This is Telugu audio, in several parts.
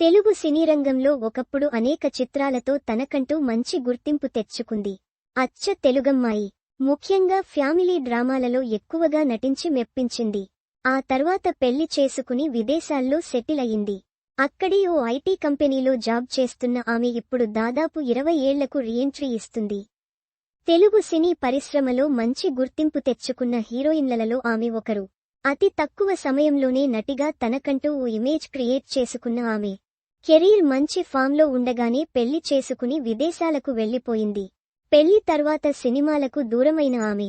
తెలుగు సినీ రంగంలో ఒకప్పుడు అనేక చిత్రాలతో తనకంటూ మంచి గుర్తింపు తెచ్చుకుంది. అచ్చ తెలుగమ్మాయి. ముఖ్యంగా ఫ్యామిలీ డ్రామాలలో ఎక్కువగా నటించి మెప్పించింది. ఆ తర్వాత పెళ్ళి చేసుకుని విదేశాల్లో సెటిల్ అయింది. అక్కడి ఓ ఐటీ కంపెనీలో జాబ్ చేస్తున్న ఆమె ఇప్పుడు దాదాపు ఇరవై ఏళ్ళకు రీఎంట్రీ ఇస్తుంది. తెలుగు సినీ పరిశ్రమలో మంచి గుర్తింపు తెచ్చుకున్న హీరోయిన్లలో ఆమె ఒకరు. అతి తక్కువ సమయంలోనే నటిగా తనకంటూ ఓ ఇమేజ్ క్రియేట్ చేసుకున్న ఆమె. కెరీర్ మంచి ఫామ్లో ఉండగానే పెళ్ళి చేసుకుని విదేశాలకు వెళ్ళిపోయింది పెళ్ళి తర్వాత సినిమాలకు దూరమైన ఆమె.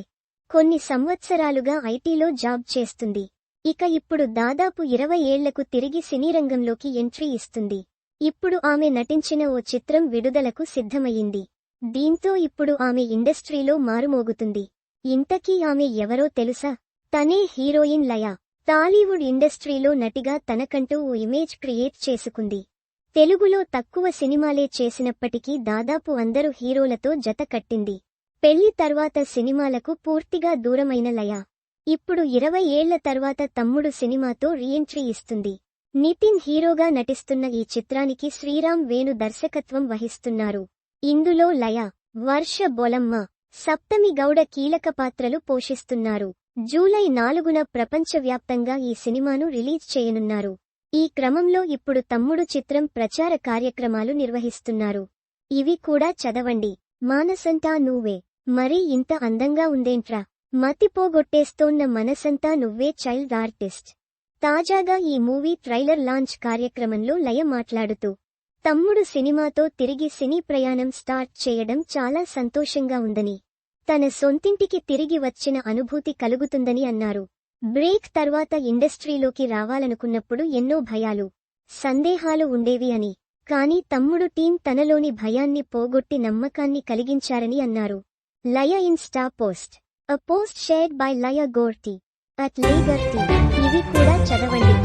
కొన్ని సంవత్సరాలుగా ఐటీలో జాబ్ చేస్తుంది. ఇక ఇప్పుడు దాదాపు ఇరవై ఏళ్ళకు తిరిగి సినీ రంగంలోకి ఎంట్రీ ఇస్తుంది. ఇప్పుడు ఆమె నటించిన ఓ చిత్రం విడుదలకు సిద్ధమయ్యింది. దీంతో ఇప్పుడు ఆమె ఇండస్ట్రీలో మారుమోగుతుంది. ఇంతకీ ఆమె ఎవరో తెలుసా? తనే హీరోయిన్ లయ. టాలీవుడ్ ఇండస్ట్రీలో నటిగా తనకంటూ ఓ ఇమేజ్ క్రియేట్ చేసుకుంది. తెలుగులో తక్కువ సినిమాలే చేసినప్పటికీ దాదాపు అందరు హీరోలతో జత కట్టింది. పెళ్ళి తర్వాత సినిమాలకు పూర్తిగా దూరమైన లయ. ఇప్పుడు ఇరవై ఏళ్ళ తర్వాత తమ్ముడు సినిమాతో రీఎంట్రీ ఇస్తుంది. నితిన్ హీరోగా నటిస్తున్న ఈ చిత్రానికి శ్రీరామ్ వేణు దర్శకత్వం వహిస్తున్నారు. ఇందులో లయ వర్ష బొలమ్మ సప్తమి గౌడ కీలక పాత్రలు పోషిస్తున్నారు. జూలై నాలుగున ప్రపంచవ్యాప్తంగా ఈ సినిమాను రిలీజ్ చేయనున్నారు. ఈ క్రమంలో ఇప్పుడు తమ్ముడు చిత్రం ప్రచార కార్యక్రమాలు నిర్వహిస్తున్నారు. ఇవి కూడా చదవండి. మానసంతా నువ్వే. మరీ ఇంత అందంగా ఉందేంట్రా? మతిపోగొట్టేస్తోన్న మనసంతా నువ్వే చైల్డ్ ఆర్టిస్ట్. తాజాగా ఈ మూవీ ట్రైలర్ లాంచ్ కార్యక్రమంలో లయ మాట్లాడుతూ తమ్ముడు సినిమాతో తిరిగి సినీ ప్రయాణం స్టార్ట్ చేయడం చాలా సంతోషంగా ఉందని తన సొంతింటికి తిరిగి వచ్చిన అనుభూతి కలుగుతుందని అన్నారు. బ్రేక్ తర్వాత ఇండస్ట్రీలోకి రావాలనుకున్నప్పుడు ఎన్నో భయాలు సందేహాలు ఉండేవి అని. కాని తమ్ముడు టీం తనలోని భయాన్ని పోగొట్టి నమ్మకాన్ని కలిగించారని అన్నారు. Laya Insta post. A post shared by Laya Gorti. At Layagorti ఇవి కూడా చదవండి.